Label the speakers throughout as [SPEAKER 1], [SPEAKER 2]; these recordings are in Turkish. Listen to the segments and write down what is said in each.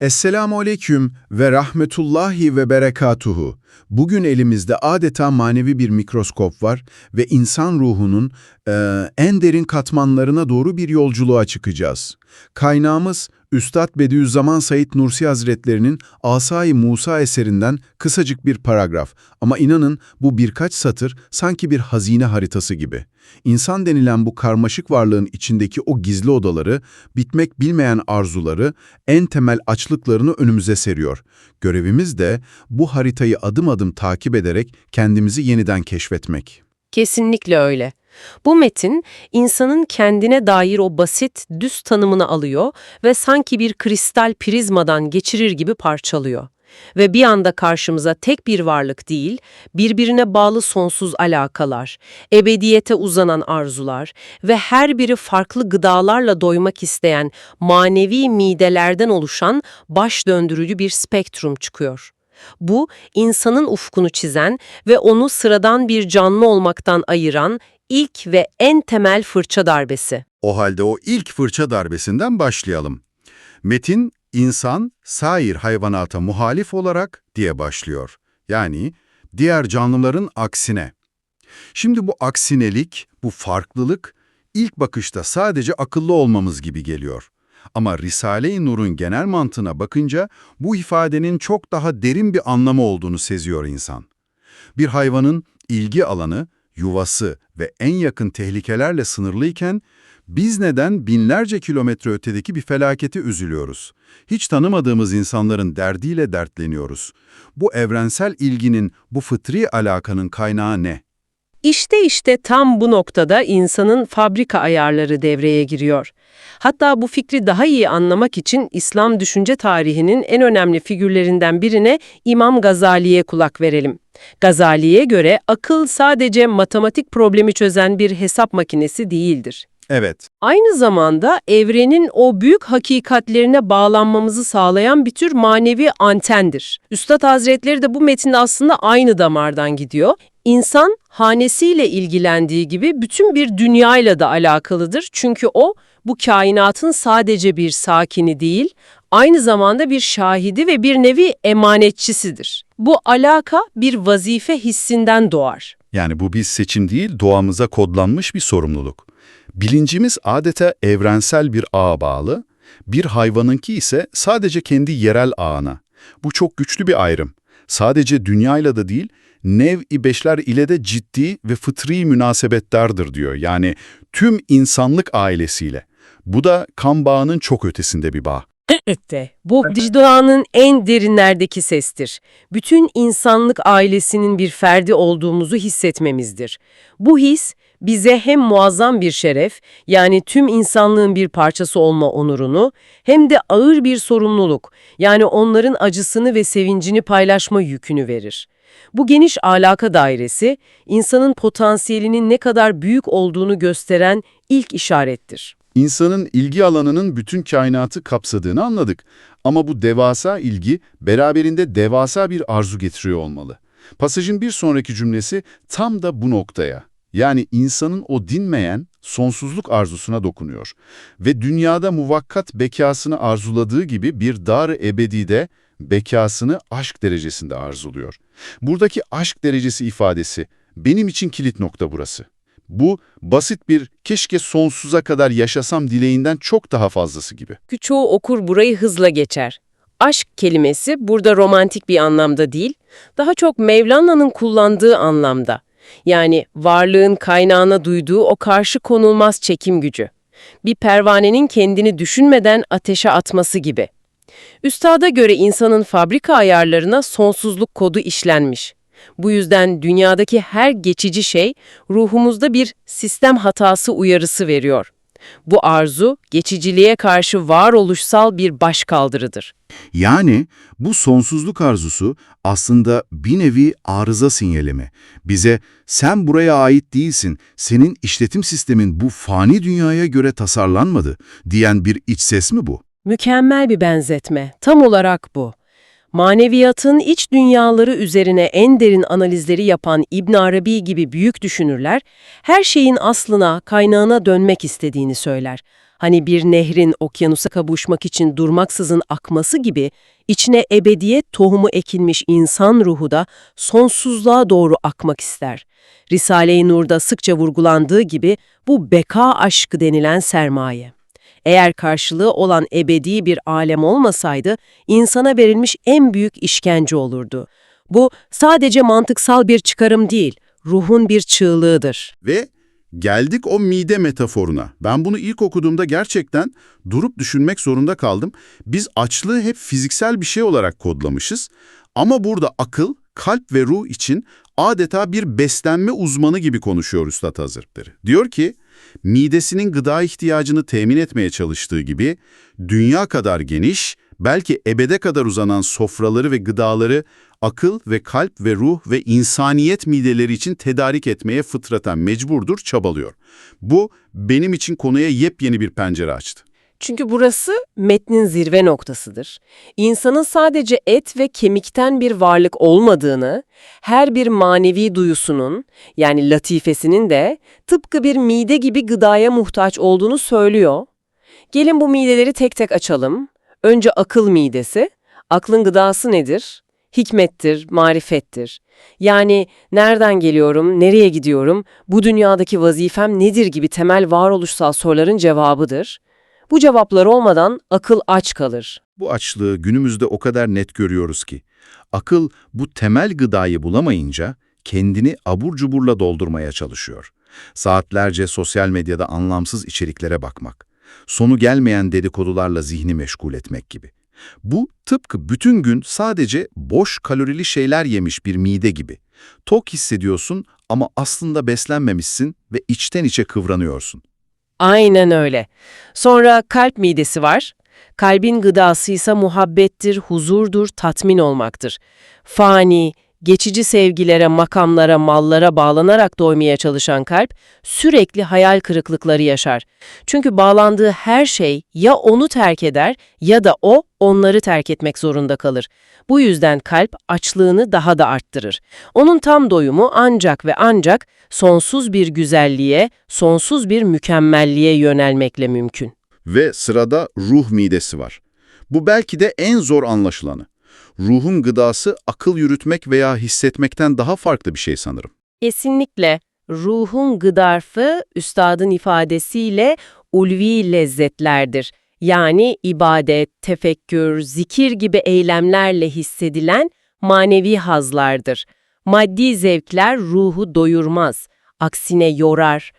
[SPEAKER 1] Esselamu aleyküm ve rahmetullahi ve berekatuhu. Bugün elimizde adeta manevi bir mikroskop var ve insan ruhunun eee, en derin katmanlarına doğru bir yolculuğa çıkacağız. Kaynağımız Üstad Bediüzzaman Said Nursi Hazretlerinin Asay-ı Musa eserinden kısacık bir paragraf. Ama inanın bu birkaç satır sanki bir hazine haritası gibi. İnsan denilen bu karmaşık varlığın içindeki o gizli odaları, bitmek bilmeyen arzuları, en temel açlıklarını önümüze seriyor. Görevimiz de bu haritayı adım adım takip ederek kendimizi yeniden keşfetmek.
[SPEAKER 2] Kesinlikle öyle. Bu metin, insanın kendine dair o basit, düz tanımını alıyor ve sanki bir kristal prizmadan geçirir gibi parçalıyor. Ve bir anda karşımıza tek bir varlık değil, birbirine bağlı sonsuz alakalar, ebediyete uzanan arzular ve her biri farklı gıdalarla doymak isteyen manevi midelerden oluşan baş döndürücü bir spektrum çıkıyor. Bu, insanın ufkunu çizen ve onu sıradan bir canlı olmaktan ayıran ilk ve en temel fırça darbesi.
[SPEAKER 3] O halde o ilk fırça darbesinden başlayalım. Metin, insan, sair hayvanata muhalif olarak diye başlıyor. Yani diğer canlıların aksine. Şimdi bu aksinelik, bu farklılık ilk bakışta sadece akıllı olmamız gibi geliyor. Ama Risale-i Nur'un genel mantığına bakınca bu ifadenin çok daha derin bir anlamı olduğunu seziyor insan. Bir hayvanın ilgi alanı, yuvası ve en yakın tehlikelerle sınırlıyken biz neden binlerce kilometre ötedeki bir felakete üzülüyoruz? Hiç tanımadığımız insanların derdiyle dertleniyoruz. Bu evrensel ilginin, bu fıtri alakanın kaynağı ne?
[SPEAKER 2] İşte işte tam bu noktada insanın fabrika ayarları devreye giriyor. Hatta bu fikri daha iyi anlamak için İslam düşünce tarihinin en önemli figürlerinden birine İmam Gazali'ye kulak verelim. Gazali'ye göre akıl sadece matematik problemi çözen bir hesap makinesi değildir.
[SPEAKER 3] Evet,
[SPEAKER 2] Aynı zamanda evrenin o büyük hakikatlerine bağlanmamızı sağlayan bir tür manevi antendir. Üstad Hazretleri de bu metinde aslında aynı damardan gidiyor. İnsan hanesiyle ilgilendiği gibi bütün bir dünyayla da alakalıdır. Çünkü o bu kainatın sadece bir sakini değil, aynı zamanda bir şahidi ve bir nevi emanetçisidir. Bu alaka bir vazife hissinden doğar.
[SPEAKER 3] Yani bu bir seçim değil, doğamıza kodlanmış bir sorumluluk. Bilincimiz adeta evrensel bir ağa bağlı, bir hayvanınki ise sadece kendi yerel ağına. Bu çok güçlü bir ayrım. Sadece dünyayla da değil, nev-i beşler ile de ciddi ve fıtri münasebetlerdir diyor. Yani tüm insanlık ailesiyle. Bu da kan bağının çok ötesinde bir bağ.
[SPEAKER 2] Elbette. Bu vicdanın en derinlerdeki sestir. Bütün insanlık ailesinin bir ferdi olduğumuzu hissetmemizdir. Bu his bize hem muazzam bir şeref, yani tüm insanlığın bir parçası olma onurunu, hem de ağır bir sorumluluk, yani onların acısını ve sevincini paylaşma yükünü verir. Bu geniş alaka dairesi, insanın potansiyelinin ne kadar büyük olduğunu gösteren ilk işarettir.
[SPEAKER 3] İnsanın ilgi alanının bütün kainatı kapsadığını anladık. Ama bu devasa ilgi beraberinde devasa bir arzu getiriyor olmalı. Pasajın bir sonraki cümlesi tam da bu noktaya. Yani insanın o dinmeyen sonsuzluk arzusuna dokunuyor. Ve dünyada muvakkat bekasını arzuladığı gibi bir dar-ı ebedide bekasını aşk derecesinde arzuluyor. Buradaki aşk derecesi ifadesi benim için kilit nokta burası. Bu basit bir keşke sonsuza kadar yaşasam dileğinden çok daha fazlası gibi.
[SPEAKER 2] Çoğu okur burayı hızla geçer. Aşk kelimesi burada romantik bir anlamda değil, daha çok Mevlana'nın kullandığı anlamda. Yani varlığın kaynağına duyduğu o karşı konulmaz çekim gücü. Bir pervanenin kendini düşünmeden ateşe atması gibi. Üstada göre insanın fabrika ayarlarına sonsuzluk kodu işlenmiş. Bu yüzden dünyadaki her geçici şey ruhumuzda bir sistem hatası uyarısı veriyor. Bu arzu, geçiciliğe karşı varoluşsal bir başkaldırıdır.
[SPEAKER 3] Yani bu sonsuzluk arzusu aslında bir nevi arıza sinyali mi? Bize sen buraya ait değilsin, senin işletim sistemin bu fani dünyaya göre tasarlanmadı diyen bir iç ses mi bu?
[SPEAKER 2] Mükemmel bir benzetme. Tam olarak bu. Maneviyatın iç dünyaları üzerine en derin analizleri yapan İbn Arabi gibi büyük düşünürler, her şeyin aslına, kaynağına dönmek istediğini söyler. Hani bir nehrin okyanusa kavuşmak için durmaksızın akması gibi, içine ebediyet tohumu ekilmiş insan ruhu da sonsuzluğa doğru akmak ister. Risale-i Nur'da sıkça vurgulandığı gibi bu beka aşkı denilen sermaye. Eğer karşılığı olan ebedi bir alem olmasaydı, insana verilmiş en büyük işkence olurdu. Bu sadece mantıksal bir çıkarım değil, ruhun bir çığlığıdır.
[SPEAKER 3] Ve geldik o mide metaforuna. Ben bunu ilk okuduğumda gerçekten durup düşünmek zorunda kaldım. Biz açlığı hep fiziksel bir şey olarak kodlamışız. Ama burada akıl, kalp ve ruh için adeta bir beslenme uzmanı gibi konuşuyor Üstad Hazretleri. Diyor ki, midesinin gıda ihtiyacını temin etmeye çalıştığı gibi, dünya kadar geniş, belki ebede kadar uzanan sofraları ve gıdaları akıl ve kalp ve ruh ve insaniyet mideleri için tedarik etmeye fıtraten mecburdur, çabalıyor. Bu benim için konuya yepyeni bir pencere açtı.
[SPEAKER 2] Çünkü burası metnin zirve noktasıdır. İnsanın sadece et ve kemikten bir varlık olmadığını, her bir manevi duyusunun, yani latifesinin de tıpkı bir mide gibi gıdaya muhtaç olduğunu söylüyor. Gelin bu mideleri tek tek açalım. Önce akıl midesi. Aklın gıdası nedir? Hikmettir, marifettir. Yani nereden geliyorum, nereye gidiyorum, bu dünyadaki vazifem nedir gibi temel varoluşsal soruların cevabıdır. Bu cevaplar olmadan akıl aç kalır.
[SPEAKER 3] Bu açlığı günümüzde o kadar net görüyoruz ki, akıl bu temel gıdayı bulamayınca kendini abur cuburla doldurmaya çalışıyor. Saatlerce sosyal medyada anlamsız içeriklere bakmak, sonu gelmeyen dedikodularla zihni meşgul etmek gibi. Bu tıpkı bütün gün sadece boş kalorili şeyler yemiş bir mide gibi. Tok hissediyorsun ama aslında beslenmemişsin ve içten içe kıvranıyorsun.
[SPEAKER 2] Aynen öyle. Sonra kalp midesi var. Kalbin gıdası ise muhabbettir, huzurdur, tatmin olmaktır. Fani, geçici sevgilere, makamlara, mallara bağlanarak doymaya çalışan kalp sürekli hayal kırıklıkları yaşar. Çünkü bağlandığı her şey ya onu terk eder ya da o onları terk etmek zorunda kalır. Bu yüzden kalp açlığını daha da arttırır. Onun tam doyumu ancak ve ancak sonsuz bir güzelliğe, sonsuz bir mükemmelliğe yönelmekle mümkün.
[SPEAKER 3] Ve sırada ruh midesi var. Bu belki de en zor anlaşılanı. Ruhun gıdası akıl yürütmek veya hissetmekten daha farklı bir şey sanırım.
[SPEAKER 2] Kesinlikle ruhun gıdarfı üstadın ifadesiyle ulvi lezzetlerdir. Yani ibadet, tefekkür, zikir gibi eylemlerle hissedilen manevi hazlardır. Maddi zevkler ruhu doyurmaz, aksine yorar.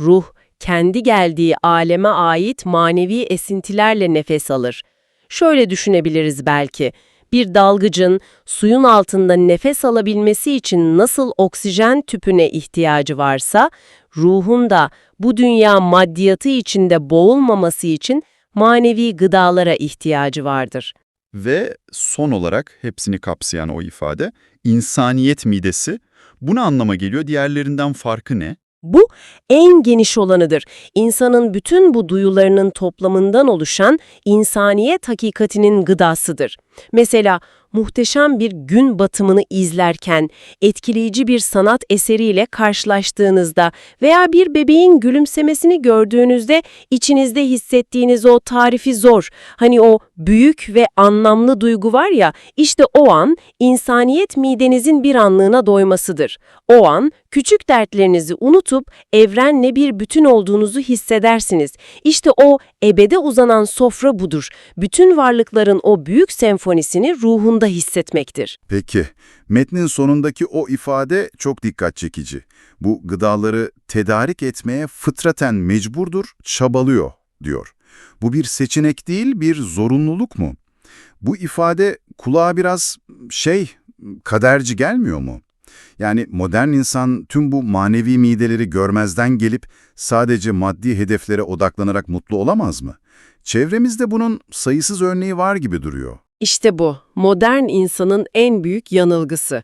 [SPEAKER 2] Ruh, kendi geldiği aleme ait manevi esintilerle nefes alır. Şöyle düşünebiliriz belki, bir dalgıcın suyun altında nefes alabilmesi için nasıl oksijen tüpüne ihtiyacı varsa, ruhun da bu dünya maddiyatı içinde boğulmaması için manevi gıdalara ihtiyacı vardır.
[SPEAKER 4] Ve son olarak hepsini kapsayan o ifade, insaniyet midesi. Bu ne anlama geliyor? Diğerlerinden farkı ne?
[SPEAKER 2] Bu en geniş olanıdır. İnsanın bütün bu duyularının toplamından oluşan insaniyet hakikatinin gıdasıdır. Mesela muhteşem bir gün batımını izlerken, etkileyici bir sanat eseriyle karşılaştığınızda veya bir bebeğin gülümsemesini gördüğünüzde içinizde hissettiğiniz o tarifi zor, hani o büyük ve anlamlı duygu var ya, işte o an insaniyet midenizin bir anlığına doymasıdır. O an küçük dertlerinizi unutup evrenle bir bütün olduğunuzu hissedersiniz. İşte o ebede uzanan sofra budur. Bütün varlıkların o büyük senfonisini ruhunda hissetmektir.
[SPEAKER 3] Peki, metnin sonundaki o ifade çok dikkat çekici. Bu gıdaları tedarik etmeye fıtraten mecburdur, çabalıyor, diyor. Bu bir seçenek değil, bir zorunluluk mu? Bu ifade kulağa biraz şey, kaderci gelmiyor mu? Yani modern insan tüm bu manevi mideleri görmezden gelip sadece maddi hedeflere odaklanarak mutlu olamaz mı? Çevremizde bunun sayısız örneği var gibi duruyor.
[SPEAKER 2] İşte bu, modern insanın en büyük yanılgısı.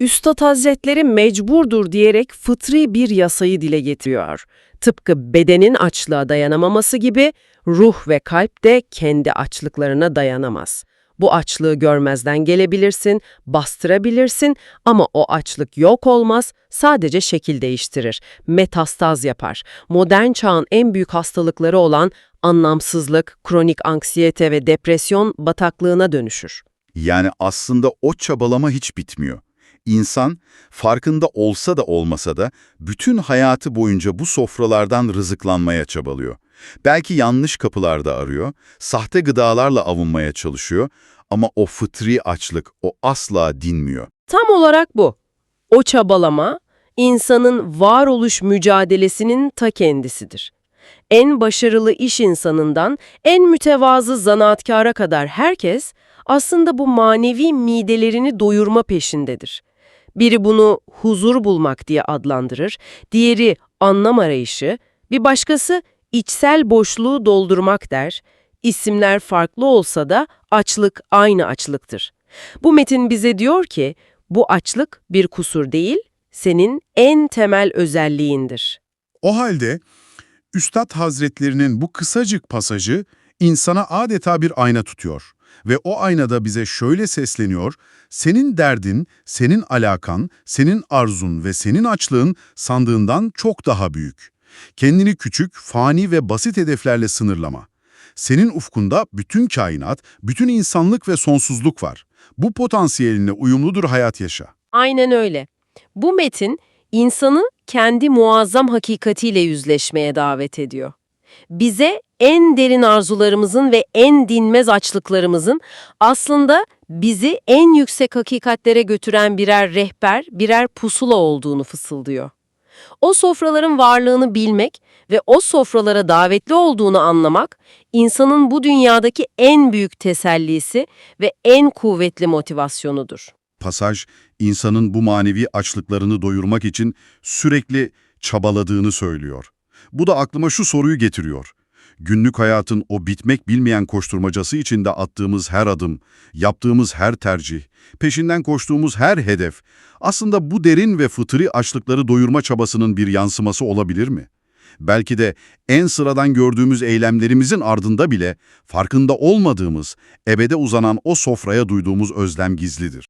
[SPEAKER 2] Üstad Hazretleri mecburdur diyerek fıtri bir yasayı dile getiriyor. Tıpkı bedenin açlığa dayanamaması gibi ruh ve kalp de kendi açlıklarına dayanamaz. Bu açlığı görmezden gelebilirsin, bastırabilirsin ama o açlık yok olmaz, sadece şekil değiştirir, metastaz yapar. Modern çağın en büyük hastalıkları olan Anlamsızlık, kronik anksiyete ve depresyon bataklığına dönüşür.
[SPEAKER 5] Yani aslında o çabalama hiç bitmiyor. İnsan farkında olsa da olmasa da bütün hayatı boyunca bu sofralardan rızıklanmaya çabalıyor. Belki yanlış kapılarda arıyor, sahte gıdalarla avunmaya çalışıyor ama o fıtri açlık o asla dinmiyor.
[SPEAKER 2] Tam olarak bu. O çabalama, insanın varoluş mücadelesinin ta kendisidir. En başarılı iş insanından en mütevazı zanaatkara kadar herkes aslında bu manevi midelerini doyurma peşindedir. Biri bunu huzur bulmak diye adlandırır, diğeri anlam arayışı, bir başkası içsel boşluğu doldurmak der. İsimler farklı olsa da açlık aynı açlıktır. Bu metin bize diyor ki, bu açlık bir kusur değil, senin en temel özelliğindir.
[SPEAKER 3] O halde Üstad Hazretlerinin bu kısacık pasajı insana adeta bir ayna tutuyor ve o aynada bize şöyle sesleniyor, senin derdin, senin alakan, senin arzun ve senin açlığın sandığından çok daha büyük. Kendini küçük, fani ve basit hedeflerle sınırlama. Senin ufkunda bütün kainat, bütün insanlık ve sonsuzluk var. Bu potansiyeline uyumludur hayat yaşa.
[SPEAKER 2] Aynen öyle. Bu metin insanı kendi muazzam hakikatiyle yüzleşmeye davet ediyor. Bize en derin arzularımızın ve en dinmez açlıklarımızın aslında bizi en yüksek hakikatlere götüren birer rehber, birer pusula olduğunu fısıldıyor. O sofraların varlığını bilmek ve o sofralara davetli olduğunu anlamak, insanın bu dünyadaki en büyük tesellisi ve en kuvvetli motivasyonudur.
[SPEAKER 3] Pasaj, insanın bu manevi açlıklarını doyurmak için sürekli çabaladığını söylüyor. Bu da aklıma şu soruyu getiriyor. Günlük hayatın o bitmek bilmeyen koşturmacası içinde attığımız her adım, yaptığımız her tercih, peşinden koştuğumuz her hedef, aslında bu derin ve fıtri açlıkları doyurma çabasının bir yansıması olabilir mi? Belki de en sıradan gördüğümüz eylemlerimizin ardında bile farkında olmadığımız, ebede uzanan o sofraya duyduğumuz özlem gizlidir.